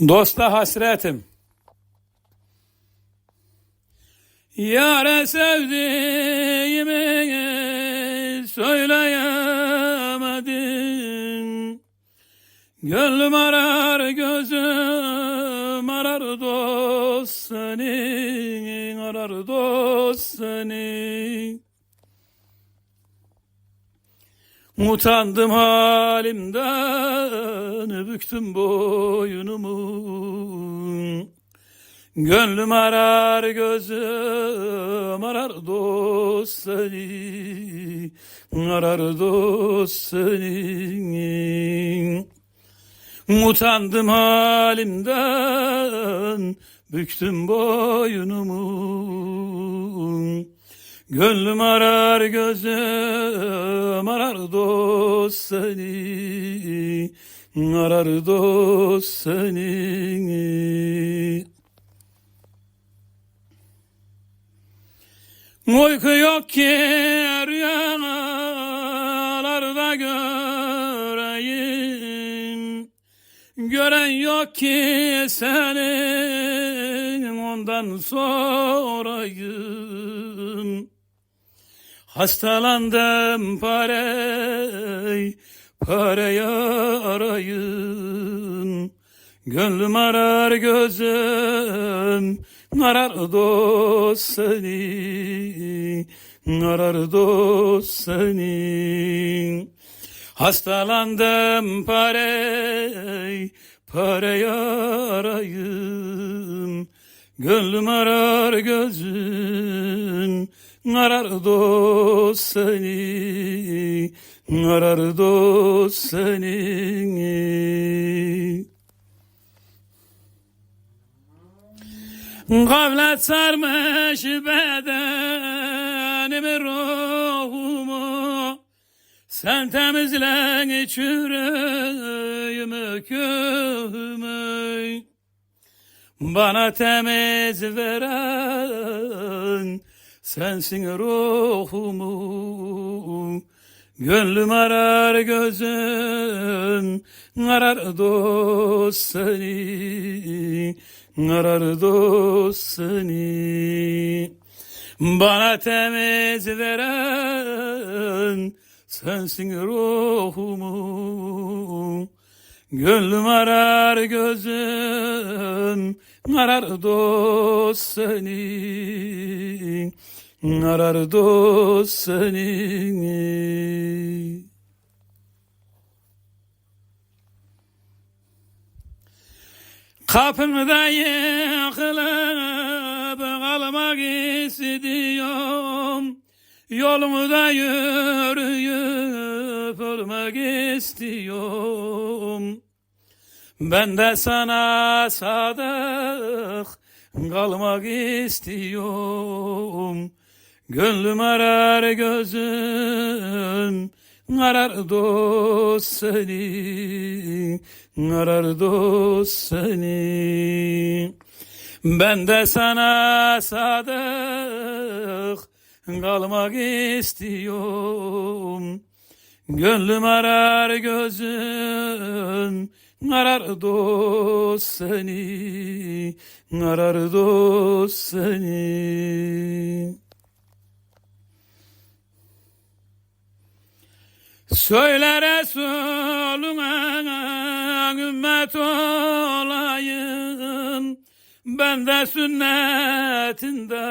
Dosta hasretim. Yare sevdiğimi söyleyemedim. Gönlüm arar gözüm arar dost seni arar dost seni. Utandım halimden, büktüm boynumu. Gönlüm arar gözüm arar dost seni, arar dost seni. Utandım halimden, büktüm boynumu. Gönlüm arar gözüm arar dost seni Arar dost seni Uyku yok ki rüyalarda göreyim. Gören yok ki senin ondan sorayım Hastalandım parey, parayı arayın. Gönlüm arar gözüm, arar dost seni, arar dost seni. Hastalandım parey, parayı arayın. Gönlüm arar gözün, arar dost seni, arar dost seni. Gaflet sarmış bedenimi ruhumu, sen temizle çürüğümü köhümü. Bana temiz veren sensin ruhumu. Gönlüm arar gözüm arar dost seni, arar dost seni. Bana temiz veren sensin ruhumu. Gönlüm arar gözüm arar dost seni arar dost seni Kapımda yıkılıp kalmak istiyorum Yolumu da yürüyüp ölmek istiyorum. Ben de sana sadık kalmak istiyorum. Gönlüm arar gözüm arar dost seni, arar dost seni. Ben de sana sadık kalmak istiyorum. Gönlüm arar gözüm arar dost seni, arar dost seni. Söyle Resulüne ümmet olayım. Ben de sünnetinde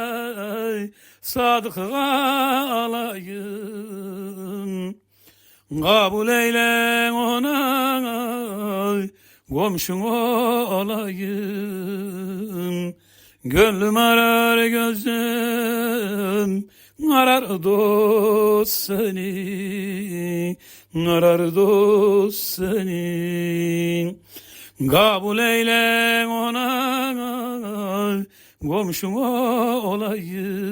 sadık kalayım. Kabul eyle ona komşun olayım. Gönlüm arar gözüm arar dost seni, arar dost seni. Kabul eyle ona komşum olayım.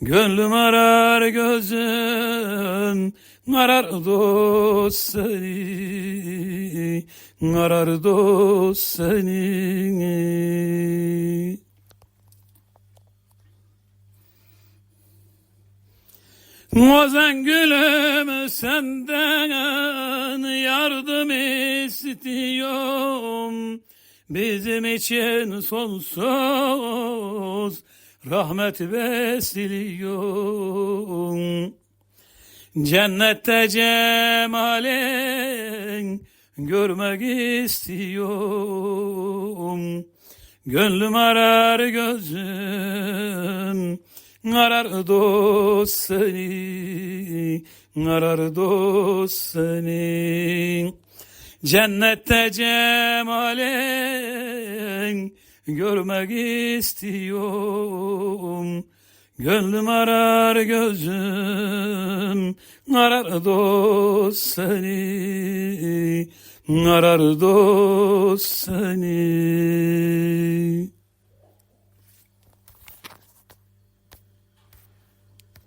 Gönlüm arar gözüm arar dost seni, arar dost seni. Ozan gülüm senden yardım istiyorum. Bizim için sonsuz rahmet besliyorum. Cennette cemalin görmek istiyorum. Gönlüm arar gözüm arar dost seni arar dost seni Cennette cemalin görmek istiyorum. Gönlüm arar gözüm. Arar dost seni. Arar dost seni